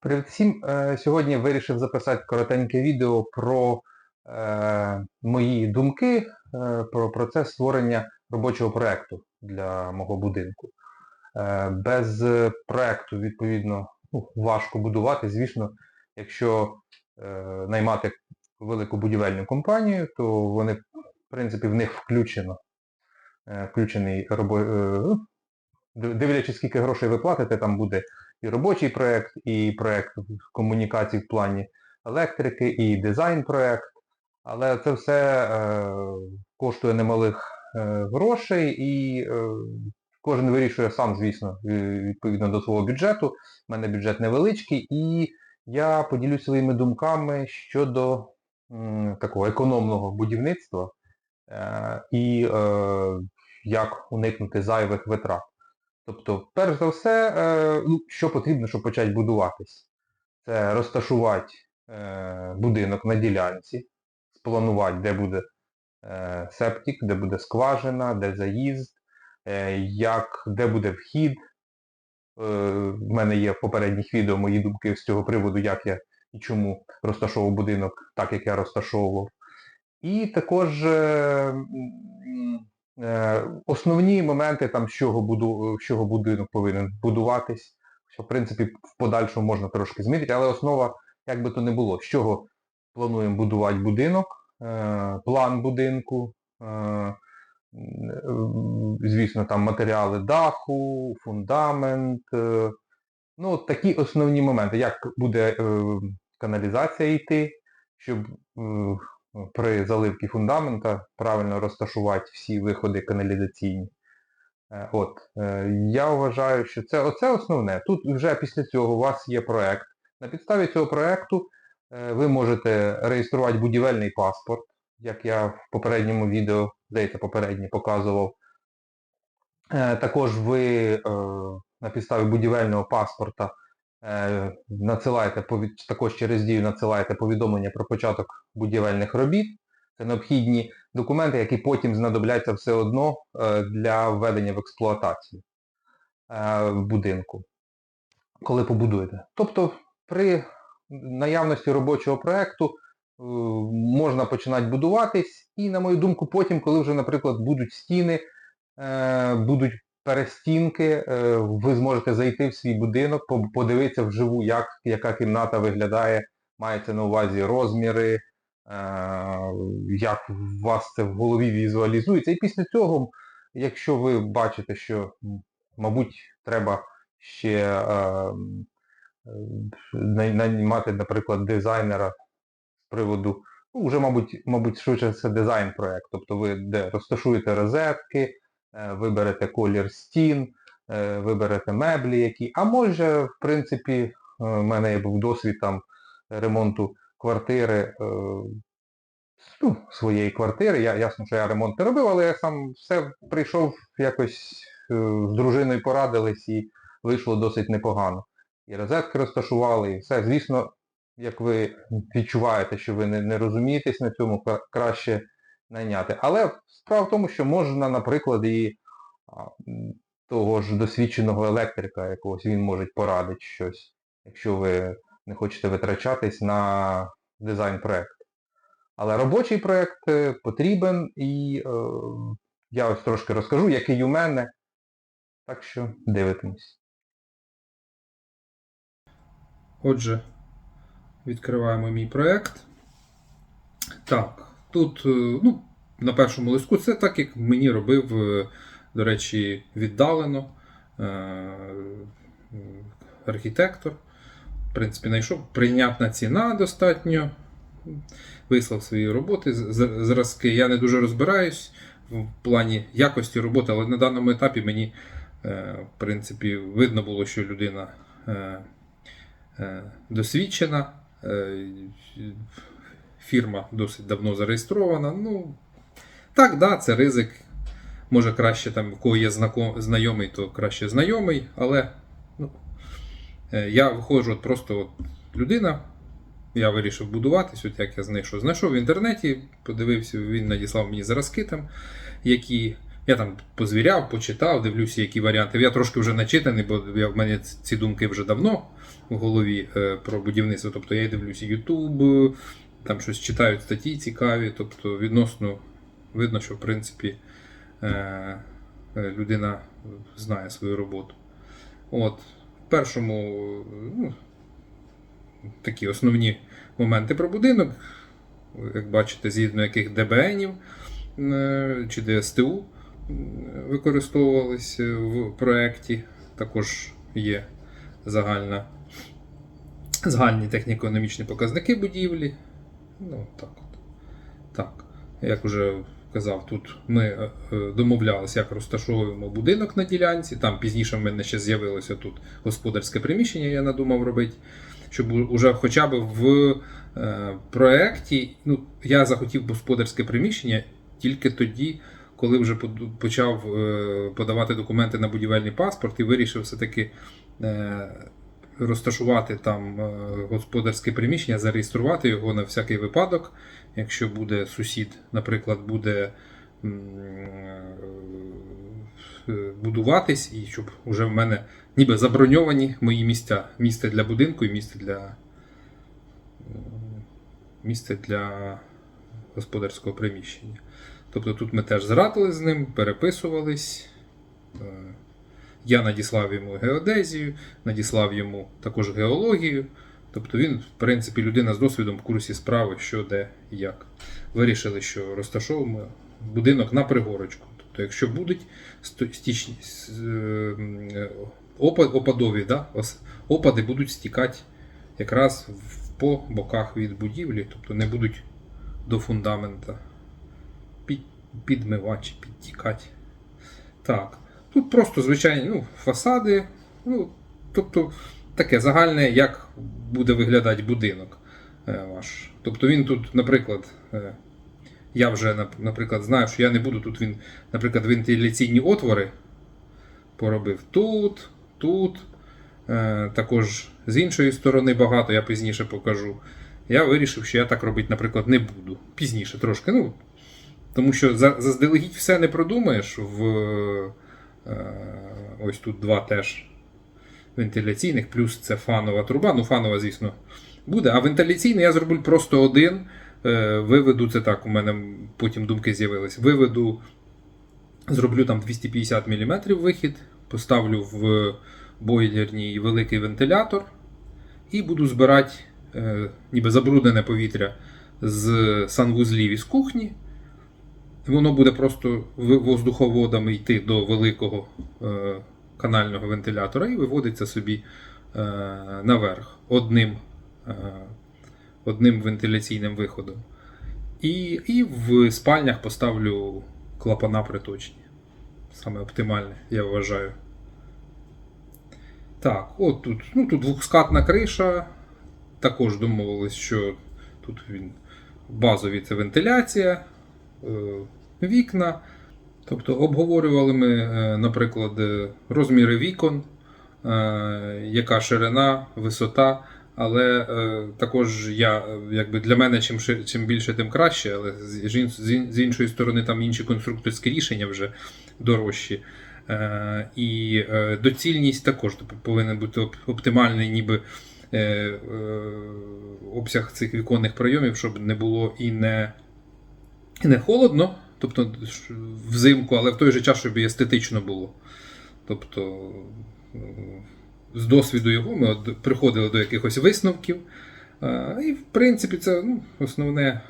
Привіт всім! Е, Сьогодні вирішив записати коротеньке відео про е, мої думки е, про процес створення робочого проєкту для мого будинку. Е, без проєкту, відповідно, ну, важко будувати. Звісно, якщо е, наймати велику будівельну компанію, то вони, в принципі, в них включено е, включений робо... е, ну, дивлячись, скільки грошей ви платите, там буде і робочий проєкт, і проєкт комунікацій в плані електрики, і дизайн проєкт. Але це все е, коштує немалих е, грошей і е, кожен вирішує сам, звісно, відповідно до свого бюджету. У мене бюджет невеличкий, і я поділюсь своїми думками щодо м, такого економного будівництва е, і е, як уникнути зайвих витрат. Тобто, перш за все, е, ну, що потрібно, щоб почати будуватись? Це розташувати е, будинок на ділянці, спланувати, де буде е, септик, де буде скважина, де заїзд, як, де буде вхід. В мене є в попередніх відео мої думки з цього приводу, як я і чому розташовував будинок так, як я розташовував. І також Основні моменти, там, з чого, буду, з чого будинок повинен будуватись, що в принципі в подальшому можна трошки змінити, але основа, як би то не було, з чого плануємо будувати будинок, е, план будинку, е, звісно, там матеріали даху, фундамент. е, Ну, такі основні моменти, як буде е, каналізація йти, щоб е, при заливці фундамента правильно розташувати всі виходи каналізаційні. Е, От, е, Я вважаю, що це оце основне. Тут вже після цього у вас є проєкт. На підставі цього проєкту е, ви можете реєструвати будівельний паспорт, як я в попередньому відео, здається, попереднє показував. Також ви на підставі будівельного паспорта надсилаєте, також через дію надсилаєте повідомлення про початок будівельних робіт. Це необхідні документи, які потім знадобляться все одно е, для введення в експлуатацію е, будинку, коли побудуєте. Тобто при наявності робочого проєкту е, можна починати будуватись і, на мою думку, потім, коли вже, наприклад, будуть стіни, е, будуть перестінки, е, ви зможете зайти в свій будинок, по- подивитися вживу, як, яка кімната виглядає, мається на увазі розміри, е, як у вас це в голові візуалізується. І після цього, якщо ви бачите, що, мабуть, треба ще е, наймати, наприклад, дизайнера з приводу, ну, вже, мабуть, мабуть, швидше це дизайн проєкт. Тобто ви де розташуєте розетки, виберете колір стін, е, виберете меблі які. А може, в принципі, е, в мене був досвід там ремонту квартири, е, ну, своєї квартири. Я, ясно, що я ремонт не робив, але я сам все прийшов якось е, з дружиною порадились і вийшло досить непогано. І розетки розташували, і все. Звісно, як ви відчуваєте, що ви не, не розумієтесь на цьому, краще найняти. Але справа в тому, що можна, наприклад, і того ж досвідченого електрика якогось, він може порадити щось, якщо ви не хочете витрачатись на дизайн проєкт. Але робочий проєкт е, потрібен і е, я ось трошки розкажу, який у мене. Так що дивитимось. Отже, відкриваємо мій проєкт. Так, тут, е, ну, на першому листку це так, як мені робив, е, до речі, віддалено е, архітектор. В принципі, знайшов прийнятна ціна достатньо. Вислав свої роботи, зразки. Я не дуже розбираюсь в плані якості роботи, але на даному етапі мені, в принципі, видно було, що людина. досвідчена. Фірма досить давно зареєстрована. Ну, так, да, це ризик. Може краще там, кого є знайомий, то краще знайомий, але ну, е, я виходжу от просто от людина. Я вирішив будуватись, от як я знайшов. Знайшов в інтернеті, подивився, він надіслав мені зразки там, які Я там позвіряв, почитав, дивлюся, які варіанти. Я трошки вже начитаний, бо я, в мене ці думки вже давно в голові е, про будівництво. Тобто я дивлюся YouTube, там щось читаю статті цікаві. Тобто відносно видно, що в принципі е, е, людина знає свою роботу. От, в першому ну, такі основні моменти про будинок, як бачите, згідно яких ДБНів е, чи ДСТУ використовувалися в проєкті. Також є загальна, загальні техніко-економічні показники будівлі. Ну, так от. Так. Як вже казав, тут ми е, е, домовлялися, як розташовуємо будинок на ділянці. Там пізніше в мене ще з'явилося тут господарське приміщення, я надумав робити. Щоб уже хоча б в е, проєкті, ну, я захотів господарське приміщення тільки тоді, коли вже почав подавати документи на будівельний паспорт і вирішив все-таки розташувати там е, господарське приміщення, зареєструвати його на всякий випадок. Якщо буде сусід, наприклад, буде е, будуватись, і щоб вже в мене ніби заброньовані мої місця. Місце для будинку і місце для, місце для господарського приміщення. Тобто тут ми теж зрадили з ним, переписувались. Я надіслав йому геодезію, надіслав йому також геологію. Тобто він, в принципі, людина з досвідом в курсі справи, що, де і як. Вирішили, що розташовуємо будинок на пригорочку. Тобто, якщо будуть стічні е, опадові, да, опади будуть стікати якраз по боках від будівлі, тобто не будуть до фундамента під, підмивати підтікати. Так. Тут просто звичайні ну, фасади. Ну, тобто таке загальне, як буде виглядати будинок е, ваш. Тобто він тут, наприклад, е, я вже, наприклад, знаю, що я не буду тут він, наприклад, вентиляційні отвори поробив тут, тут. Е, також з іншої сторони багато, я пізніше покажу. Я вирішив, що я так робити, наприклад, не буду. Пізніше трошки. Ну, тому що заздалегідь все не продумаєш. В, ось тут два теж вентиляційних, плюс це фанова труба. Ну, фанова, звісно, буде. А вентиляційний я зроблю просто один. Е, виведу це так, у мене потім думки з'явились. Виведу, зроблю там 250 мм вихід, поставлю в бойлерній великий вентилятор і буду збирати е, ніби забруднене повітря з санвузлів із кухні. Воно буде просто воздуховодами йти до великого е, канального вентилятора і виводиться собі е, наверх одним, е, одним вентиляційним виходом. І, і в спальнях поставлю клапана приточні. Саме оптимальне, я вважаю. Так, от тут, ну, тут двохскатна криша. Також домовились, що тут він базові це вентиляція, вікна. Тобто обговорювали ми, е, наприклад, е, розміри вікон, е, яка ширина, висота. Але також я, якби для мене чим, чим більше, тим краще. Але з, з ін- з ін- з іншої сторони, там інші конструкторські рішення вже дорожчі. І доцільність також повинен бути оп- оптимальний, ніби обсяг цих віконних прийомів, щоб не було і не, і не холодно, тобто взимку, але в той же час, щоб і естетично було. Тобто, е, з досвіду його ми приходили до якихось висновків. Е, І, в принципі, це ну, основне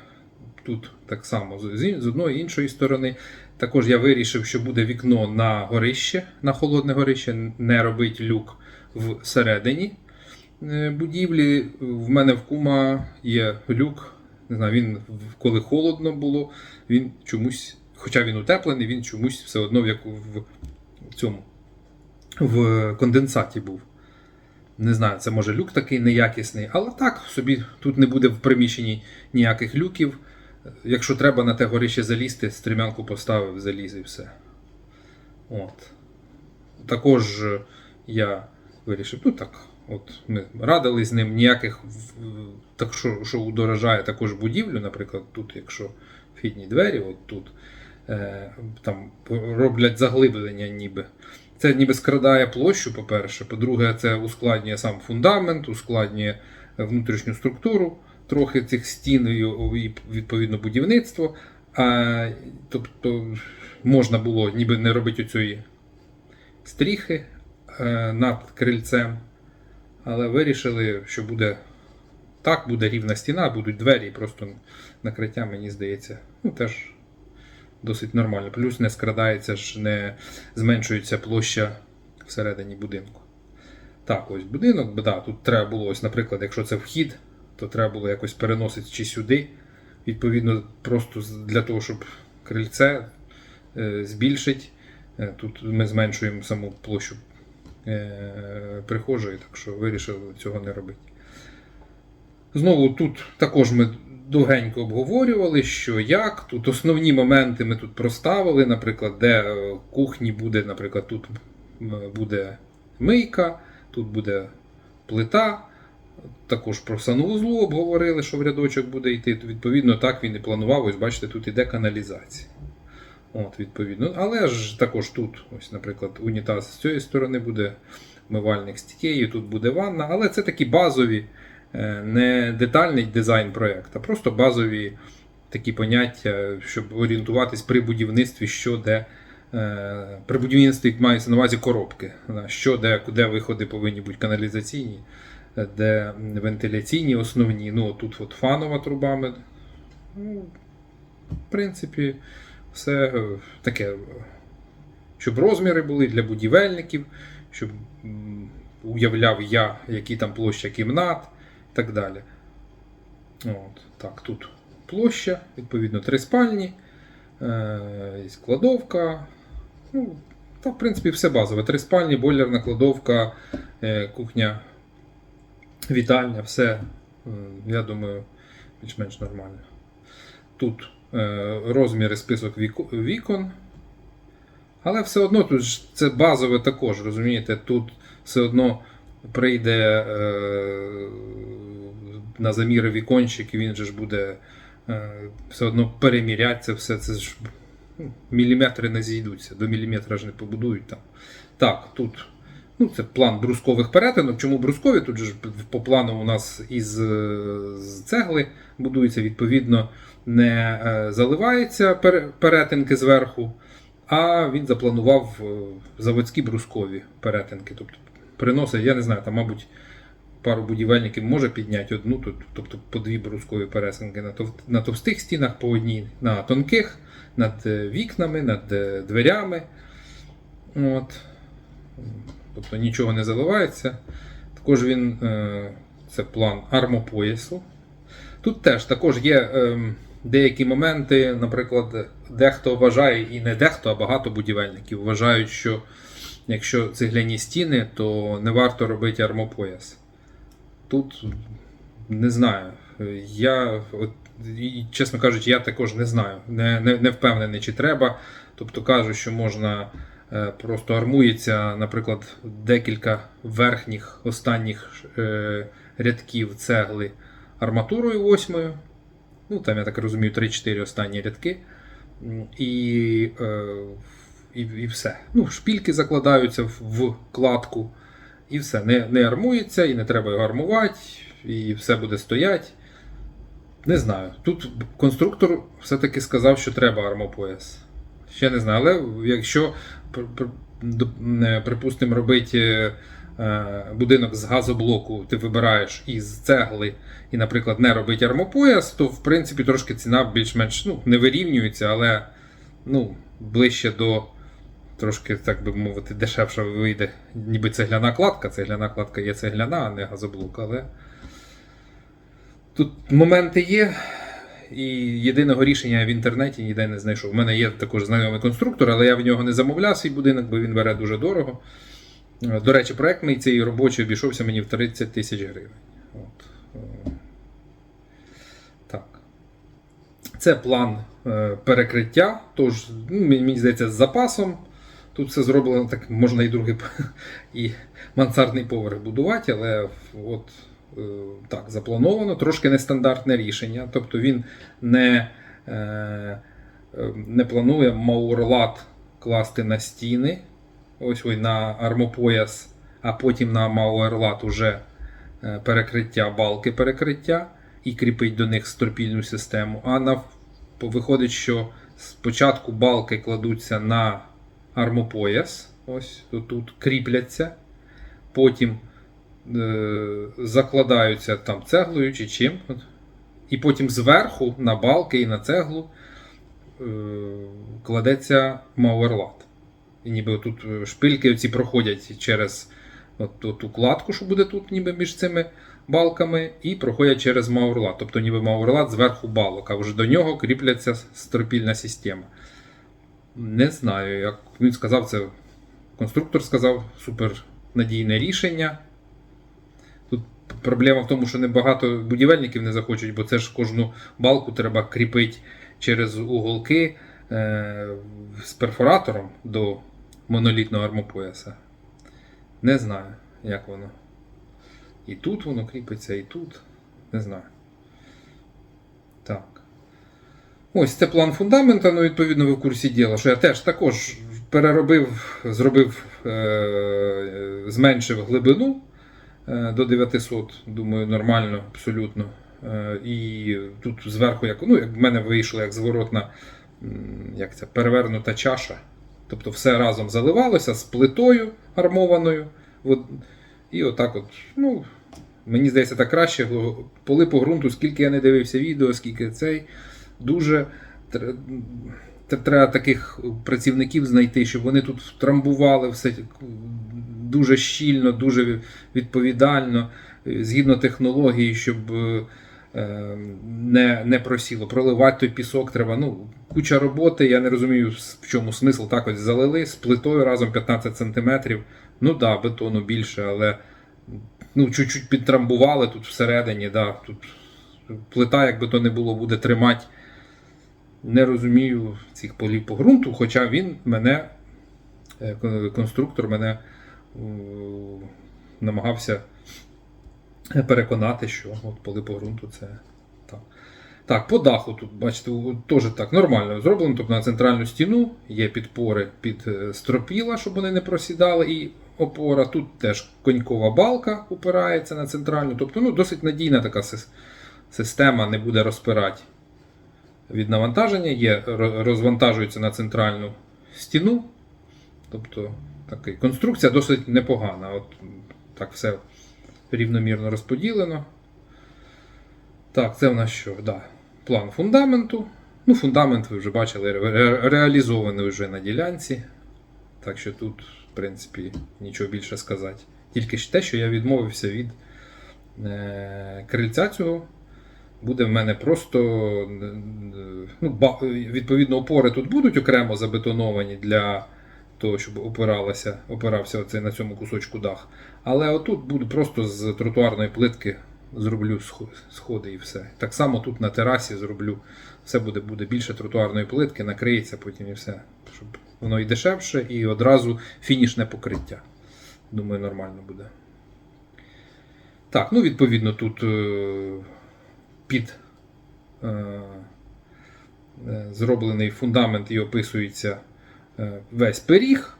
тут так само з, одної іншої сторони. Також я вирішив, що буде вікно на горище, на холодне горище, не робить люк всередині е, будівлі. В мене в кума є люк. Не знаю, він коли холодно було, він чомусь, хоча він утеплений, він чомусь все одно в, яку, в, цьому в конденсаті був. Не знаю, це може люк такий неякісний, але так, собі тут не буде в приміщенні ніяких люків. Якщо треба на те горище залізти, стрімянку поставив, заліз і все. От. Також я вирішив, ну так, от ми радили з ним ніяких, так що, що удорожає також будівлю, наприклад, тут, якщо вхідні двері, от тут е, там роблять заглиблення ніби. Це ніби скрадає площу, по-перше. По-друге, це ускладнює сам фундамент, ускладнює внутрішню структуру трохи цих стін і, відповідно будівництво. А, тобто можна було ніби не робити оцієї стріхи е, над крильцем, але вирішили, що буде так, буде рівна стіна, будуть двері, і просто накриття, мені здається, ну теж досить нормально. Плюс не скрадається ж, не зменшується площа всередині будинку. Так, ось будинок, да, тут треба було, ось, наприклад, якщо це вхід, то треба було якось переносити чи сюди. Відповідно, просто для того, щоб крильце е, збільшити. Е, Тут ми зменшуємо саму площу прихожої, так що вирішили цього не робити. Знову тут також ми довгенько обговорювали, що як. Тут основні моменти ми тут проставили, наприклад, де е, кухні буде, наприклад, тут буде мийка, тут буде плита. Також про санвузлу обговорили, що в рядочок буде йти. Відповідно, так він і планував. Ось бачите, тут іде каналізація. От, відповідно. Але ж також тут, ось, наприклад, унітаз з цієї сторони буде мивальник з тієї, тут буде ванна. Але це такі базові, е, не детальний дизайн проєкт, а просто базові такі поняття, щоб орієнтуватись при будівництві, що де. е, При будівництві мається на увазі коробки. Що де, де виходи повинні бути каналізаційні, де вентиляційні основні. Ну, тут от фанова трубами. Ну, в принципі, все е, таке, е, щоб розміри були для будівельників, щоб уявляв я, які там площа кімнат і так далі. От, так, тут площа, відповідно, три спальні, е, є кладовка. Ну, та, в принципі, все базове. Три спальні, бойлерна кладовка, е, кухня, вітальня, все, е, я думаю, більш-менш нормально. Тут розміри список вікон. Але все одно тут це базове також, розумієте? Тут все одно прийде е, на заміри вікончик, і він же ж буде е, все одно переміряти це все. Це ж ну, міліметри не зійдуться, до міліметра ж не побудують там. Так, тут ну, це план брускових перетинок. Чому брускові? Тут же по плану у нас із е, цегли будується, відповідно, не е, заливаються перетинки зверху, а він запланував е, заводські брускові перетинки. Тобто приносить, я не знаю, там, мабуть, пару будівельників може підняти одну, тобто по дві брускові перетинки на, товстих стінах, по одній на тонких, над вікнами, над дверями. От. Тобто нічого не заливається. Також він, е, це план армопоясу. Тут теж також є ем, деякі моменти, наприклад, дехто вважає, і не дехто, а багато будівельників вважають, що якщо цегляні стіни, то не варто робити армопояс. Тут не знаю. Я, от, і, чесно кажучи, я також не знаю. Не, не, не впевнений, чи треба. Тобто кажуть, що можна е, просто армується, наприклад, декілька верхніх останніх е, рядків цегли арматурою восьмою. Ну, там, я так розумію, 3-4 останні рядки. І, е, і, і все. Ну, шпільки закладаються в, кладку. І все. Не, не армується, і не треба його армувати, і все буде стоять. Не знаю. Тут конструктор все-таки сказав, що треба армопояс. Ще не знаю, але якщо, е, припустимо, робити е, будинок з газоблоку, ти вибираєш із цегли і, наприклад, не робити армопояс, то в принципі трошки ціна більш-менш ну, не вирівнюється, але ну, ближче до трошки, так би мовити, дешевше вийде, ніби цегляна кладка. Цегляна кладка є цегляна, а не газоблок. Але тут моменти є. І єдиного рішення в інтернеті ніде не знайшов. У мене є також знайомий конструктор, але я в нього не замовляв свій будинок, бо він бере дуже дорого. Е, До речі, проект мій цей робочий обійшовся мені в 30 тисяч гривень. От. е, Так. Це план е, перекриття. Тож, ну, мені здається, з запасом. Тут все зроблено так, можна і другий і мансардний поверх будувати, але от так, заплановано. Трошки нестандартне рішення. Тобто він не е, е, не планує Маурлат класти на стіни. Ось ой, на армопояс, а потім на Мауерлат уже е, перекриття, балки перекриття і кріпить до них стропільну систему. А на, виходить, що спочатку балки кладуться на армопояс, ось тут кріпляться, потім е, закладаються там цеглою чи чим. І потім зверху на балки і на цеглу е, кладеться мауерлат. І ніби тут е, шпильки оці проходять через от ту кладку, що буде тут, ніби між цими балками, і проходять через мауерлат. Тобто ніби мауерлат зверху балок, а вже до нього кріпляться стропільна система. Не знаю, як він сказав, це конструктор сказав, супер надійне рішення. Проблема в тому, що небагато будівельників не захочуть, бо це ж кожну балку треба кріпити через уголки е, з перфоратором до монолітного армопояса. Не знаю, як воно. І тут воно кріпиться, і тут. Не знаю. Так. Ось це план фундамента, ну, відповідно, ви в курсі діла, що я теж також переробив, зробив, е, зменшив глибину до 900. Думаю, нормально, абсолютно. Е, і тут зверху, як, ну, як в мене вийшло як зворотна, як це, перевернута чаша. Тобто все разом заливалося з плитою армованою. От, і отак от, ну, мені здається, так краще. Поли по ґрунту, скільки я не дивився відео, скільки цей. Дуже тр- тр- треба таких працівників знайти, щоб вони тут трамбували все дуже щільно, дуже відповідально, е, згідно технології, щоб е, е, не, не просіло. Проливати той пісок треба. Ну, куча роботи. Я не розумію, в чому смисл. Так ось залили з плитою разом 15 см. Ну да, бетону більше, але ну, чуть-чуть підтрамбували тут всередині. Да, тут плита, якби то не було, буде тримати. Не розумію цих полів по ґрунту, хоча він мене, конструктор мене намагався переконати, що от поли по ґрунту це так. Так, по даху тут, бачите, теж так нормально зроблено. Тобто на центральну стіну є підпори під е, стропіла, щоб вони не просідали, і опора. Тут теж конькова балка упирається на центральну. Тобто ну, досить надійна така система, не буде розпирати від навантаження. Є, розвантажується на центральну стіну. Тобто такий, конструкція досить непогана. От так все рівномірно розподілено. Так, це в нас що? Да. План фундаменту. Ну, фундамент ви вже бачили, ре- ре- реалізований вже на ділянці. Так що тут, в принципі, нічого більше сказати. Тільки ж те, що я відмовився від е, крильця цього. Буде в мене просто ну, відповідно опори тут будуть окремо забетоновані для того, щоб опиралася, опирався оцей на цьому кусочку дах. Але отут буду просто з тротуарної плитки зроблю сходи і все. Так само тут на терасі зроблю. Все буде, буде більше тротуарної плитки, накриється потім і все. Щоб воно і дешевше, і одразу фінішне покриття. Думаю, нормально буде. Так, ну відповідно тут е, під е, е, зроблений фундамент і описується весь пиріг.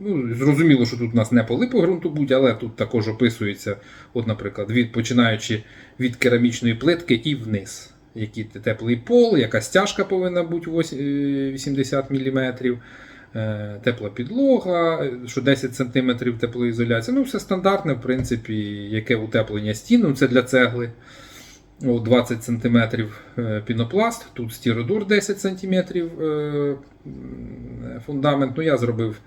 Ну, зрозуміло, що тут у нас не по ґрунту будь, але тут також описується, от, наприклад, від, починаючи від керамічної плитки і вниз. Який теплий пол, яка стяжка повинна бути е, 80 мм, тепла підлога, е, що 10 см теплоізоляція. Ну, все стандартне, в принципі, яке утеплення стін, ну, це для цегли. О, 20 см е, пінопласт, тут стіродур 10 см е, фундамент. Ну, я зробив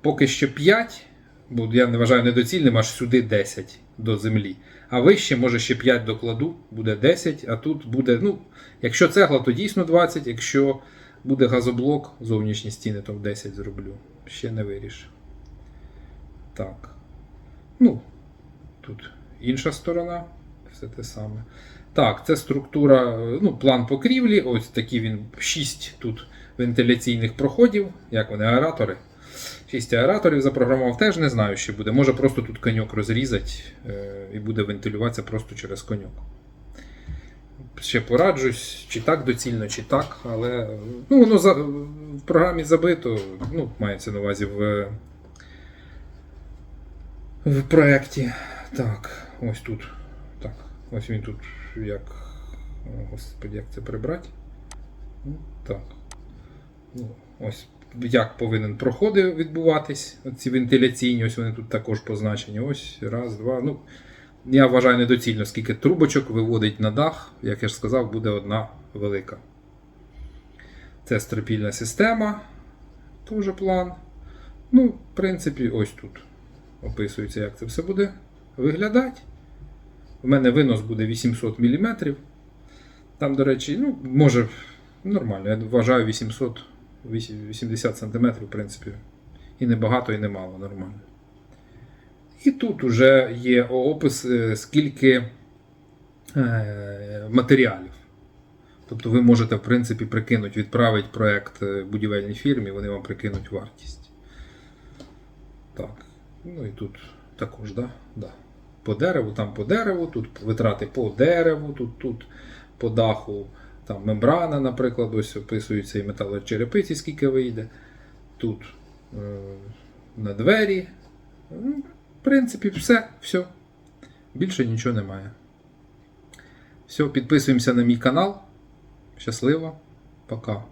поки що 5, бо я не вважаю недоцільним, аж сюди 10 до землі. А вище, може, ще 5 докладу, буде 10, а тут буде, ну, якщо цегла, то дійсно 20, якщо буде газоблок, зовнішні стіни, то в 10 зроблю. Ще не вирішив. Так. Ну, тут інша сторона, все те саме. Так, це структура, ну, план покрівлі. Ось такі він 6 тут вентиляційних проходів, як вони, аератори. 6 аераторів запрограмував, теж не знаю, що буде. Може просто тут коньок розрізати е, і буде вентилюватися просто через коньок. ще пораджусь, чи так доцільно, чи так, але ну, воно за, в програмі забито, ну, мається на увазі в, в проєкті. Так, ось тут. Так, ось він тут як. Господи, як це прибрати? Ну, так. Ну, ось як повинен проходи відбуватись. Ці вентиляційні, ось вони тут також позначені. Ось, раз, два. Ну, я вважаю недоцільно, скільки трубочок виводить на дах, як я ж сказав, буде одна велика. Це стропільна система. Теж план. Ну, в принципі, ось тут описується, як це все буде виглядати. У мене винос буде 800 мм. Там, до речі, ну, може, нормально. Я вважаю 800 80 см, в принципі. І не багато, і не мало, нормально. І тут вже є опис, е, скільки е, матеріалів. Тобто ви можете, в принципі, прикинути, відправити проект е, будівельній фірмі, вони вам прикинуть вартість. Так. Ну і тут також, да? Да. По дереву, там по дереву, тут витрати по дереву, тут, тут по даху, там мембрана, наприклад, ось описується і металочерепиці, скільки вийде. Тут е, на двері. Ну, В принципі, все, все. Більше нічого немає. Все, підписуємося на мій канал. Щасливо. Пока.